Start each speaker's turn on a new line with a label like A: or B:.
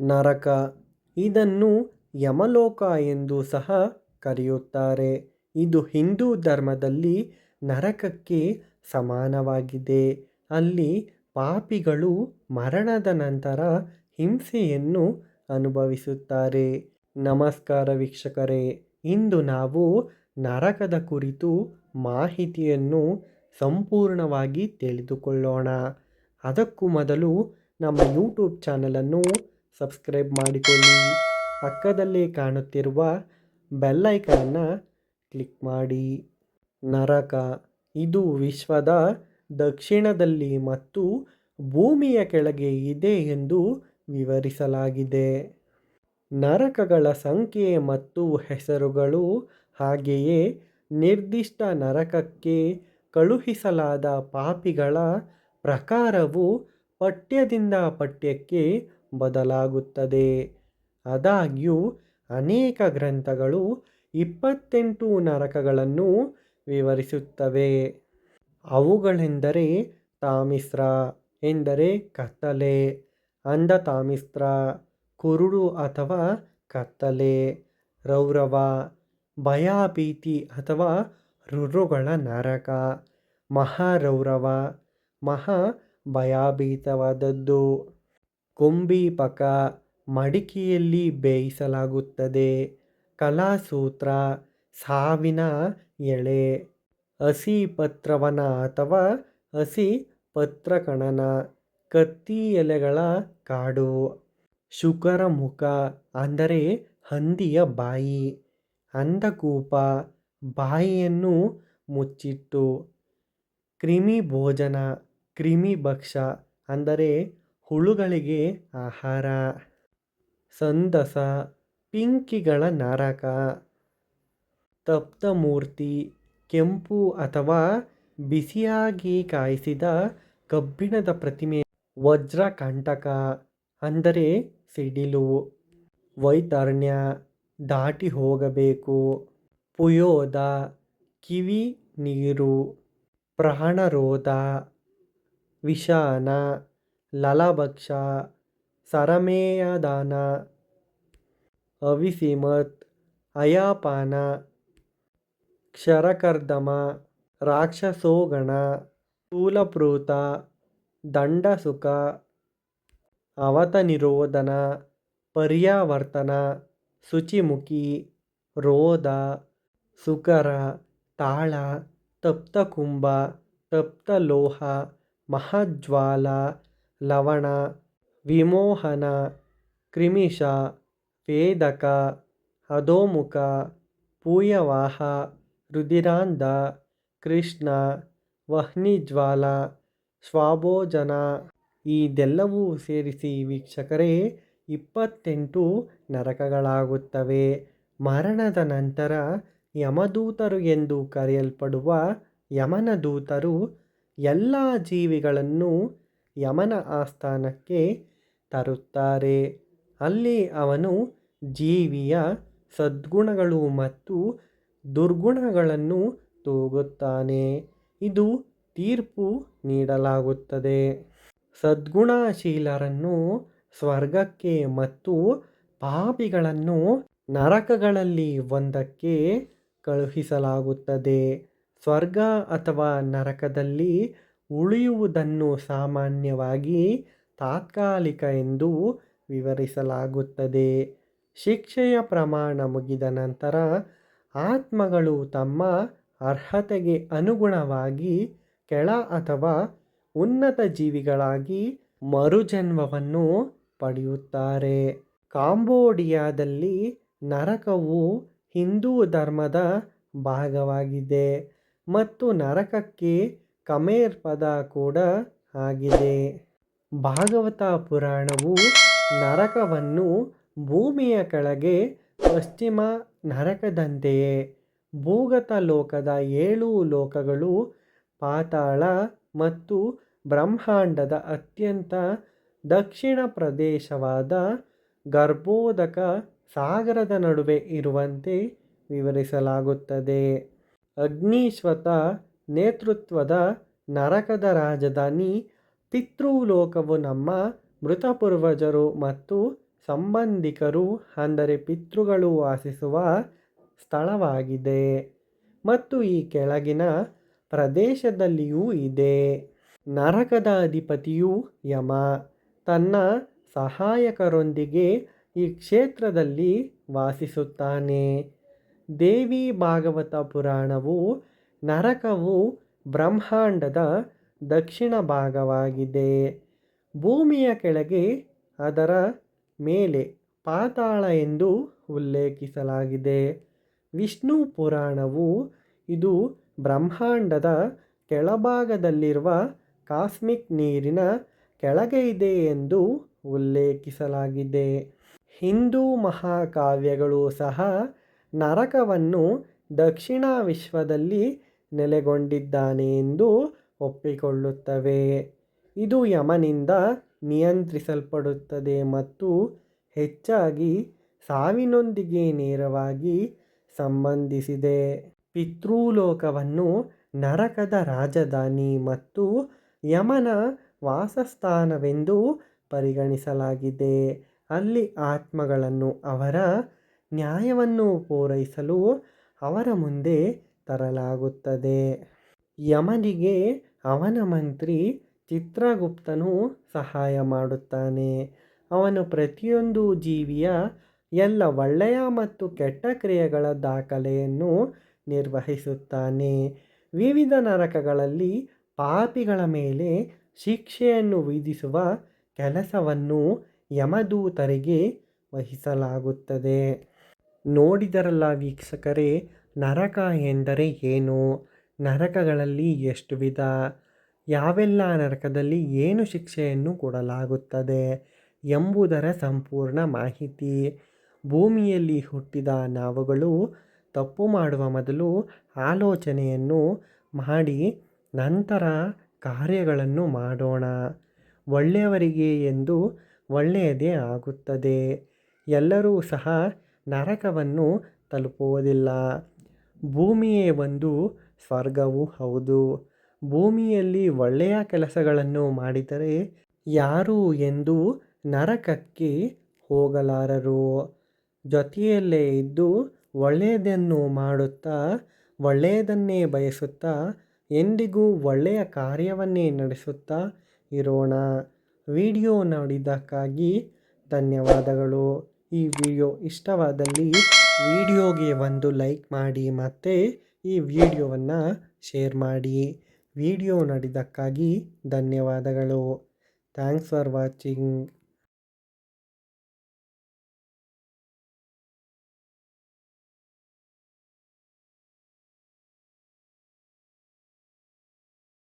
A: ನರಕ. ಇದನ್ನು ಯಮಲೋಕ ಎಂದು ಸಹ ಕರೆಯುತ್ತಾರೆ. ಇದು ಹಿಂದೂ ಧರ್ಮದಲ್ಲಿ ನರಕಕ್ಕೆ ಸಮಾನವಾಗಿದೆ. ಅಲ್ಲಿ ಪಾಪಿಗಳು ಮರಣದ ನಂತರ ಹಿಂಸೆಯನ್ನು ಅನುಭವಿಸುತ್ತಾರೆ. ನಮಸ್ಕಾರ ವೀಕ್ಷಕರೇ, ಇಂದು ನಾವು ನರಕದ ಕುರಿತು ಮಾಹಿತಿಯನ್ನು ಸಂಪೂರ್ಣವಾಗಿ ತಿಳಿದುಕೊಳ್ಳೋಣ. ಅದಕ್ಕೂ ಮೊದಲು ನಮ್ಮ ಯೂಟ್ಯೂಬ್ ಚಾನಲನ್ನು ಸಬ್ಸ್ಕ್ರೈಬ್ ಮಾಡಿಕೊಳ್ಳಿ. ಪಕ್ಕದಲ್ಲಿ ಕಾಣುತ್ತಿರುವ ಬೆಲ್ಲೈಕನನ್ನು ಕ್ಲಿಕ್ ಮಾಡಿ. ನರಕ, ಇದು ವಿಶ್ವದ ದಕ್ಷಿಣದಲ್ಲಿ ಮತ್ತು ಭೂಮಿಯ ಕೆಳಗೆ ಇದೆ ಎಂದು ವಿವರಿಸಲಾಗಿದೆ. ನರಕಗಳ ಸಂಖ್ಯೆ ಮತ್ತು ಹೆಸರುಗಳು ಹಾಗೆಯೇ ನಿರ್ದಿಷ್ಟ ನರಕಕ್ಕೆ ಕಳುಹಿಸಲಾದ ಪಾಪಿಗಳ ಪ್ರಕಾರವು ಪಠ್ಯದಿಂದ ಪಠ್ಯಕ್ಕೆ ಬದಲಾಗುತ್ತದೆ. ಆದಾಗ್ಯೂ, ಅನೇಕ ಗ್ರಂಥಗಳು ಇಪ್ಪತ್ತೆಂಟು ನರಕಗಳನ್ನು ವಿವರಿಸುತ್ತವೆ. ಅವುಗಳೆಂದರೆ ತಾಮಿಸ್ರ, ಎಂದರೆ ಕತ್ತಲೆ, ಅಂಧ ತಾಮಿಸ್ರ, ಕುರುಡು ಅಥವಾ ಕತ್ತಲೆ, ರೌರವ, ಭಯಭೀತಿ ಅಥವಾ ರುರುಗಳ ನರಕ, ಮಹಾರೌರವ ಮಹಾ ಭಯಭೀತವಾದದ್ದು ಕುಂಭೀಪಕ ಮಡಿಕೆಯಲ್ಲಿ ಬೇಯಿಸಲಾಗುತ್ತದೆ. ಕಲಾಸೂತ್ರ, ಸಾವಿನ ಎಳೆ, ಹಸಿ ಪತ್ರವನ ಅಥವಾ ಹಸಿ ಪತ್ರಕಣನ, ಕತ್ತಿ ಎಲೆಗಳ ಕಾಡು, ಶುಕರ ಮುಖ ಅಂದರೆ ಹಂದಿಯ ಬಾಯಿ ಅಂಧಕೂಪ ಬಾಯಿಯನ್ನು ಮುಚ್ಚಿಟ್ಟು, ಕ್ರಿಮಿ ಭೋಜನ, ಕ್ರಿಮಿ ಭಕ್ಷ್ಯ ಅಂದರೆ ಹುಳುಗಳಿಗೆ ಆಹಾರ, ಸಂದಸ, ಪಿಂಕಿಗಳ ನರಕ, ತಪ್ತಮೂರ್ತಿ, ಕೆಂಪು ಅಥವಾ ಬಿಸಿಯಾಗಿ ಕಾಯಿಸಿದ ಕಬ್ಬಿಣದ ಪ್ರತಿಮೆ, ವಜ್ರಕಂಟಕ ಅಂದರೆ ಸಿಡಿಲು, ವೈತರ್ಣ್ಯ, ದಾಟಿ ಹೋಗಬೇಕು, ಪುಯೋದ, ಕಿವಿ, ನೀರು, ಪ್ರಾಣರೋಧ, ವಿಷಾನ. ಲಲಭಕ್ಷ, ಸರಮೇಯದಾನ, ಅವಿಸಿಮತ್, ಅಯಾಪಾನ, ಕ್ಷರಕರ್ದಮ, ರಾಕ್ಷಸೋಗಣ ಸ್ಥೂಲಪ್ರೂತ ದಂಡಸುಖ ಅವತನಿರೋಧನ, ಪರ್ಯಾವರ್ತನ, ಶುಚಿಮುಖಿ, ರೋಧ, ಸುಕರ, ತಾಳ, ತಪ್ತಕುಂಭ, ತಪ್ತಲೋಹ, ಮಹಾಜ್ವಾಲ ಲವಣ, ವಿಮೋಹನ, ಕ್ರಿಮಿಷ, ವೇದಕ ಅಧೋಮುಖ ಪೂಯವಾಹ, ರುಧಿರಾಂಧ, ಕೃಷ್ಣ, ವಹ್ನಿಜ್ವಾಲ ಶ್ವಾಭೋಜನ ಇದೆಲ್ಲವೂ ಸೇರಿಸಿ ವೀಕ್ಷಕರೇ, ಇಪ್ಪತ್ತೆಂಟು ನರಕಗಳಾಗುತ್ತವೆ. ಮರಣದ ನಂತರ ಯಮದೂತರು ಎಂದು ಕರೆಯಲ್ಪಡುವ ಯಮನ ದೂತರು ಎಲ್ಲ ಜೀವಿಗಳನ್ನು ಯಮನ ಆಸ್ಥಾನಕ್ಕೆ ತರುತ್ತಾರೆ. ಅಲ್ಲಿ ಅವನು ಜೀವಿಯ ಸದ್ಗುಣಗಳು ಮತ್ತು ದುರ್ಗುಣಗಳನ್ನು ತೂಗುತ್ತಾನೆ. ಇದು ತೀರ್ಪು ನೀಡಲಾಗುತ್ತದೆ. ಸದ್ಗುಣಶೀಲರನ್ನು ಸ್ವರ್ಗಕ್ಕೆ ಮತ್ತು ಪಾಪಿಗಳನ್ನು ನರಕಗಳಲ್ಲಿ ಒಂದಕ್ಕೆ ಕಳುಹಿಸಲಾಗುತ್ತದೆ. ಸ್ವರ್ಗ ಅಥವಾ ನರಕದಲ್ಲಿ ಉಳಿಯುವುದನ್ನು ಸಾಮಾನ್ಯವಾಗಿ ತಾತ್ಕಾಲಿಕ ಎಂದು ವಿವರಿಸಲಾಗುತ್ತದೆ. ಶಿಕ್ಷೆಯ ಪ್ರಮಾಣ ಮುಗಿದ ನಂತರ ಆತ್ಮಗಳು ತಮ್ಮ ಅರ್ಹತೆಗೆ ಅನುಗುಣವಾಗಿ ಕೆಳ ಅಥವಾ ಉನ್ನತ ಜೀವಿಗಳಾಗಿ ಮರುಜನ್ಮವನ್ನು ಪಡೆಯುತ್ತಾರೆ. ಕಾಂಬೋಡಿಯಾದಲ್ಲಿ ನರಕವು ಹಿಂದೂ ಧರ್ಮದ ಭಾಗವಾಗಿದೆ ಮತ್ತು ನರಕಕ್ಕೆ ಖಮೇರ್ ಪದ ಕೂಡ ಆಗಿದೆ. ಭಾಗವತ ಪುರಾಣವು ನರಕವನ್ನು ಭೂಮಿಯ ಕೆಳಗೆ ಪಶ್ಚಿಮ ನರಕದಂತೆಯೇ, ಭೂಗತ ಲೋಕದ ಏಳು ಲೋಕಗಳು ಪಾತಾಳ ಮತ್ತು ಬ್ರಹ್ಮಾಂಡದ ಅತ್ಯಂತ ದಕ್ಷಿಣ ಪ್ರದೇಶವಾದ ಗರ್ಭೋದಕ ಸಾಗರದ ನಡುವೆ ಇರುವಂತೆ ವಿವರಿಸಲಾಗುತ್ತದೆ. ಅಗ್ನಿಶ್ವತ ನೇತೃತ್ವದ ನರಕದ ರಾಜಧಾನಿ ಪಿತೃಲೋಕವು ನಮ್ಮ ಮೃತ ಪೂರ್ವಜರು ಮತ್ತು ಸಂಬಂಧಿಕರು, ಅಂದರೆ ಪಿತೃಗಳು ವಾಸಿಸುವ ಸ್ಥಳವಾಗಿದೆ ಮತ್ತು ಈ ಕೆಳಗಿನ ಪ್ರದೇಶದಲ್ಲಿಯೂ ಇದೆ. ನರಕದ ಅಧಿಪತಿಯು ಯಮ. ತನ್ನ ಸಹಾಯಕರೊಂದಿಗೆ ಈ ಕ್ಷೇತ್ರದಲ್ಲಿ ವಾಸಿಸುತ್ತಾನೆ. ದೇವಿ ಭಾಗವತ ಪುರಾಣವು ನರಕವು ಬ್ರಹ್ಮಾಂಡದ ದಕ್ಷಿಣ ಭಾಗವಾಗಿದೆ. ಭೂಮಿಯ ಕೆಳಗೆ ಅದರ ಮೇಲೆ ಪಾತಾಳ ಎಂದು ಉಲ್ಲೇಖಿಸಲಾಗಿದೆ. ವಿಷ್ಣು ಪುರಾಣವು ಇದು ಬ್ರಹ್ಮಾಂಡದ ಕೆಳಭಾಗದಲ್ಲಿರುವ ಕಾಸ್ಮಿಕ್ ನೀರಿನ ಕೆಳಗೆ ಇದೆ ಎಂದು ಉಲ್ಲೇಖಿಸಲಾಗಿದೆ. ಹಿಂದೂ ಮಹಾಕಾವ್ಯಗಳು ಸಹ ನರಕವನ್ನು ದಕ್ಷಿಣ ವಿಶ್ವದಲ್ಲಿ ನೆಲೆಗೊಂಡಿದ್ದಾನೆ ಎಂದು ಒಪ್ಪಿಕೊಳ್ಳುತ್ತವೆ. ಇದು ಯಮನಿಂದ ನಿಯಂತ್ರಿಸಲ್ಪಡುತ್ತದೆ ಮತ್ತು ಹೆಚ್ಚಾಗಿ ಸಾವಿನೊಂದಿಗೆ ನೇರವಾಗಿ ಸಂಬಂಧಿಸಿದೆ. ಪಿತೃಲೋಕವನ್ನು ನರಕದ ರಾಜಧಾನಿ ಮತ್ತು ಯಮನ ವಾಸಸ್ಥಾನವೆಂದು ಪರಿಗಣಿಸಲಾಗಿದೆ. ಅಲ್ಲಿ ಆತ್ಮಗಳನ್ನು ಅವರ ನ್ಯಾಯವನ್ನು ಪೂರೈಸಲು ಅವರ ಮುಂದೆ ತರಲಾಗುತ್ತದೆ. ಯಮನಿಗೆ ಅವನ ಮಂತ್ರಿ ಚಿತ್ರಗುಪ್ತನು ಸಹಾಯ ಮಾಡುತ್ತಾನೆ. ಅವನು ಪ್ರತಿಯೊಂದು ಜೀವಿಯ ಎಲ್ಲ ಒಳ್ಳೆಯ ಮತ್ತು ಕೆಟ್ಟ ಕ್ರಿಯೆಗಳ ದಾಖಲೆಯನ್ನು ನಿರ್ವಹಿಸುತ್ತಾನೆ. ವಿವಿಧ ನರಕಗಳಲ್ಲಿ ಪಾಪಿಗಳ ಮೇಲೆ ಶಿಕ್ಷೆಯನ್ನು ವಿಧಿಸುವ ಕೆಲಸವನ್ನು ಯಮದೂತರಿಗೆ ವಹಿಸಲಾಗುತ್ತದೆ. ನೋಡಿದರಲ್ಲ ವೀಕ್ಷಕರೇ ನರಕ ಎಂದರೆ ಏನು? ನರಕಗಳಲ್ಲಿ ಎಷ್ಟು ವಿಧ? ಯಾವೆಲ್ಲ ನರಕದಲ್ಲಿ ಏನು ಶಿಕ್ಷೆಯನ್ನು ಕೊಡಲಾಗುತ್ತದೆ ಎಂಬುದರ ಸಂಪೂರ್ಣ ಮಾಹಿತಿ. ಭೂಮಿಯಲ್ಲಿ ಹುಟ್ಟಿದ ನಾವುಗಳು ತಪ್ಪು ಮಾಡುವ ಮೊದಲು ಆಲೋಚನೆಯನ್ನು ಮಾಡಿ ನಂತರ ಕಾರ್ಯಗಳನ್ನು ಮಾಡೋಣ. ಒಳ್ಳೆಯವರಿಗೆ ಎಂದು ಒಳ್ಳೆಯದೇ ಆಗುತ್ತದೆ. ಎಲ್ಲರೂ ಸಹ ನರಕವನ್ನು ತಲುಪುವುದಿಲ್ಲ. ಭೂಮಿಯೇ ಒಂದು ಸ್ವರ್ಗವೂ ಹೌದು. ಭೂಮಿಯಲ್ಲಿ ಒಳ್ಳೆಯ ಕೆಲಸಗಳನ್ನು ಮಾಡಿದರೆ ಯಾರು ಎಂದು ನರಕಕ್ಕೆ ಹೋಗಲಾರರು. ಜೊತೆಯಲ್ಲೇ ಇದ್ದು ಒಳ್ಳೆಯದನ್ನು ಮಾಡುತ್ತಾ ಒಳ್ಳೆಯದನ್ನೇ ಬಯಸುತ್ತಾ ಎಂದಿಗೂ ಒಳ್ಳೆಯ ಕಾರ್ಯವನ್ನೇ ನಡೆಸುತ್ತಾ ಇರೋಣ. ವಿಡಿಯೋ ನೋಡಿದ್ದಕ್ಕಾಗಿ ಧನ್ಯವಾದಗಳು. ಈ ವಿಡಿಯೋ ಇಷ್ಟವಾದಲ್ಲಿ ವಿಡಿಯೋಗೆ ಒಂದು ಲೈಕ್ ಮಾಡಿ ಮತ್ತು ಈ ವಿಡಿಯೋವನ್ನು ಶೇರ್ ಮಾಡಿ. ವಿಡಿಯೋ ನೋಡಿದ್ದಕ್ಕಾಗಿ ಧನ್ಯವಾದಗಳು. Thanks for watching.